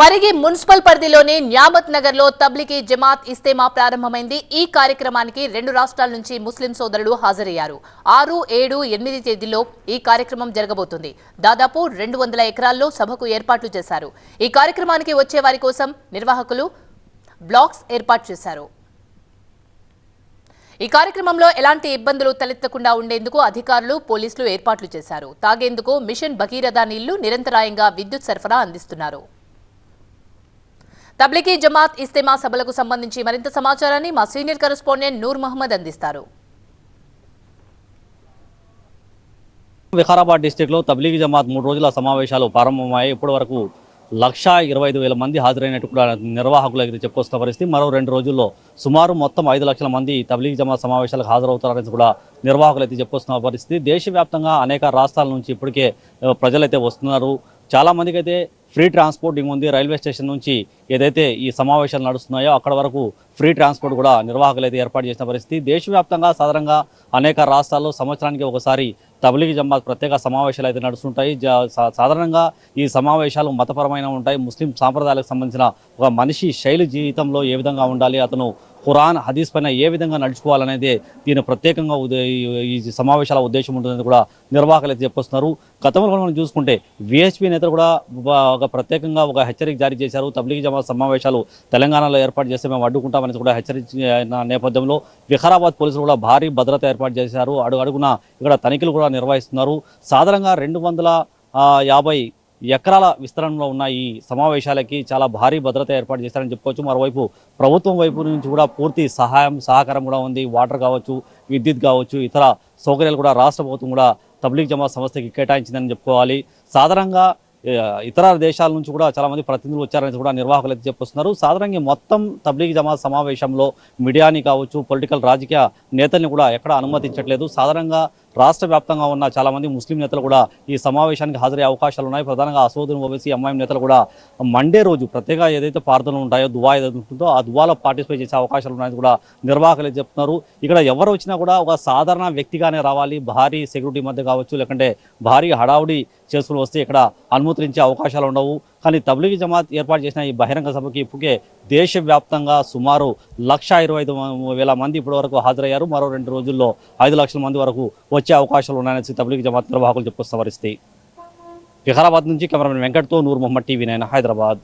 Parigi municipal పరిధిలోని న్యామత్ నగర్లో తబ్లిగీ జమాత్ ఇస్తేమా ప్రారంభమైంది. ఈ కార్యక్రమానికి రెండు రాష్ట్రాల నుంచి ముస్లిం సోదరులు హాజరయ్యారు. ఆరు ఏడు ఎనిమిది తేదీలో ఈ కార్యక్రమం జరగబోతుంది. దాదాపు రెండు వందల ఎకరాల్లో సభకు ఏర్పాట్లు చేశారు. ఈ కార్యక్రమానికి వచ్చే వారి కోసం నిర్వాహకులు బ్లాక్స్ ఏర్పాటు చేశారు. ఈ కార్యక్రమంలో ఎలాంటి ఇబ్బందులు తలెత్తకుండా ఉండేందుకు అధికారులు పోలీసులు ఏర్పాట్లు చేశారు. తాగేందుకు మిషన్ భగీరథ నీళ్ళు నిరంతరాయంగా విద్యుత్ సరఫరా అందిస్తున్నారు. తబ్లికీ జమాత్ ఇస్తేమా సభలకు సంబంధించి మరింత సమాచారాన్ని మా సీనియర్ కరెస్పాండెంట్ నూర్ మహమ్మద్ అందిస్తారు. వికారాబాద్ డిస్టిక్లో తబ్లీగీ జమాత్ మూడు రోజుల సమావేశాలు ప్రారంభమయ్యాయి. ఇప్పటి వరకు లక్షా ఇరవై ఐదు వేల మంది హాజరైనట్టు కూడా నిర్వాహకులు అయితే చెప్పుకొస్తున్న పరిస్థితి. మరో రెండు రోజుల్లో సుమారు మొత్తం ఐదు లక్షల మంది తబ్లీగీ జమాత్ సమావేశాలకు హాజరవుతారని కూడా నిర్వాహకులు అయితే చెప్పుకొస్తున్న పరిస్థితి. దేశవ్యాప్తంగా అనేక రాష్ట్రాల నుంచి ఇప్పటికే ప్రజలైతే వస్తున్నారు. చాలామందికి అయితే ఫ్రీ ట్రాన్స్పోర్టింగ్ ఉంది. రైల్వే స్టేషన్ నుంచి ఏదైతే ఈ సమావేశాలు నడుస్తున్నాయో అక్కడ వరకు ఫ్రీ ట్రాన్స్పోర్ట్ కూడా నిర్వాహకులు అయితే ఏర్పాటు చేసిన పరిస్థితి. దేశవ్యాప్తంగా సాధారణంగా అనేక రాష్ట్రాల్లో సంవత్సరానికి ఒకసారి తబలిగి జమాత్ ప్రత్యేక సమావేశాలు అయితే నడుస్తుంటాయి. జా- సాధారణంగా ఈ సమావేశాలు మతపరమైన ఉంటాయి. ముస్లిం సాంప్రదాయాలకు సంబంధించిన ఒక మనిషి శైలి జీవితంలో ఏ విధంగా ఉండాలి అతను ఖురాన్ హదీస్ పైన ఏ విధంగా నడుచుకోవాలనేది దీని ప్రత్యేకంగా ఈ సమావేశాల ఉద్దేశం ఉంటుందని కూడా నిర్వాహకులు అయితే చెప్పొస్తున్నారు. గతంలో మనం చూసుకుంటే విహెచ్పి నేతలు కూడా ఒక- ప్రత్యేకంగా ఒక హెచ్చరిక జారీ చేశారు. తబ్లీగీ జమా సమావేశాలు తెలంగాణలో ఏర్పాటు చేస్తే మేము అడ్డుకుంటామని కూడా హెచ్చరించిన నేపథ్యంలో వికారాబాద్ పోలీసులు కూడా భారీ భద్రత ఏర్పాటు చేశారు. అడుగు అడుగున ఇక్కడ తనిఖీలు కూడా నిర్వహిస్తున్నారు. సాధారణంగా రెండు వందల యాభై ఎకరాల విస్తరణలో ఉన్న ఈ సమావేశాలకి చాలా భారీ భద్రత ఏర్పాటు చేశారని చెప్పుకోవచ్చు. మరోవైపు ప్రభుత్వం వైపు నుంచి కూడా పూర్తి సహాయం సహకారం కూడా ఉంది. వాటర్ కావచ్చు విద్యుత్ కావచ్చు ఇతర సౌకర్యాలు కూడా రాష్ట్ర ప్రభుత్వం కూడా తబ్లీగ్ జమా సంస్థకి కేటాయించిందని చెప్పుకోవాలి. సాధారణంగా ఇతర దేశాల నుంచి కూడా చాలా మంది ప్రతినిధులు వచ్చారని కూడా నిర్వాహకులు అయితే చెప్పొస్తున్నారు. సాధారణంగా మొత్తం తబ్లీగ్ జమాత్ సమావేశంలో మీడియాని కావచ్చు పొలిటికల్ రాజకీయ నేతల్ని కూడా ఎక్కడ అనుమతించట్లేదు. సాధారణంగా రాష్ట్ర వ్యాప్తంగా ఉన్న చాలామంది ముస్లిం నేతలు కూడా ఈ సమావేశానికి హాజరయ్యే అవకాశాలు ఉన్నాయి. ప్రధానంగా అసోదరం ఓబీసీ ఎంఐఎం నేతలు కూడా మండే రోజు ప్రత్యేక ఏదైతే ప్రార్థనలు ఉంటాయో దువా ఏదైతే ఉంటుందో ఆ దువాలో పార్టిసిపేట్ చేసే అవకాశాలు ఉన్నాయని కూడా నిర్వాహకులు చెప్తున్నారు. ఇక్కడ ఎవరు వచ్చినా కూడా ఒక సాధారణ వ్యక్తిగానే రావాలి. భారీ సెక్యూరిటీ మధ్య కావచ్చు లేకంటే భారీ హడావుడి చేసుకుని వస్తే ఇక్కడ అనుమతించే అవకాశాలు ఉండవు. కానీ తబ్లీగీ జమాత్ ఏర్పాటు చేసిన ఈ బహిరంగ సభకి ఇప్పుకే దేశవ్యాప్తంగా సుమారు లక్ష ఇరవై ఐదు వేల మంది ఇప్పటి వరకు హాజరయ్యారు. మరో రెండు రోజుల్లో ఐదు లక్షల మంది వరకు వచ్చే అవకాశాలు ఉన్నాయని తబ్లీగీ జమాత్ నిర్వాహకులు చెప్పుకొస్తున్న వికారాబాద్ నుంచి కెమెరామెన్ వెంకట్తో నూర్ మొహమ్మద్ టీవీ నైన్ హైదరాబాద్.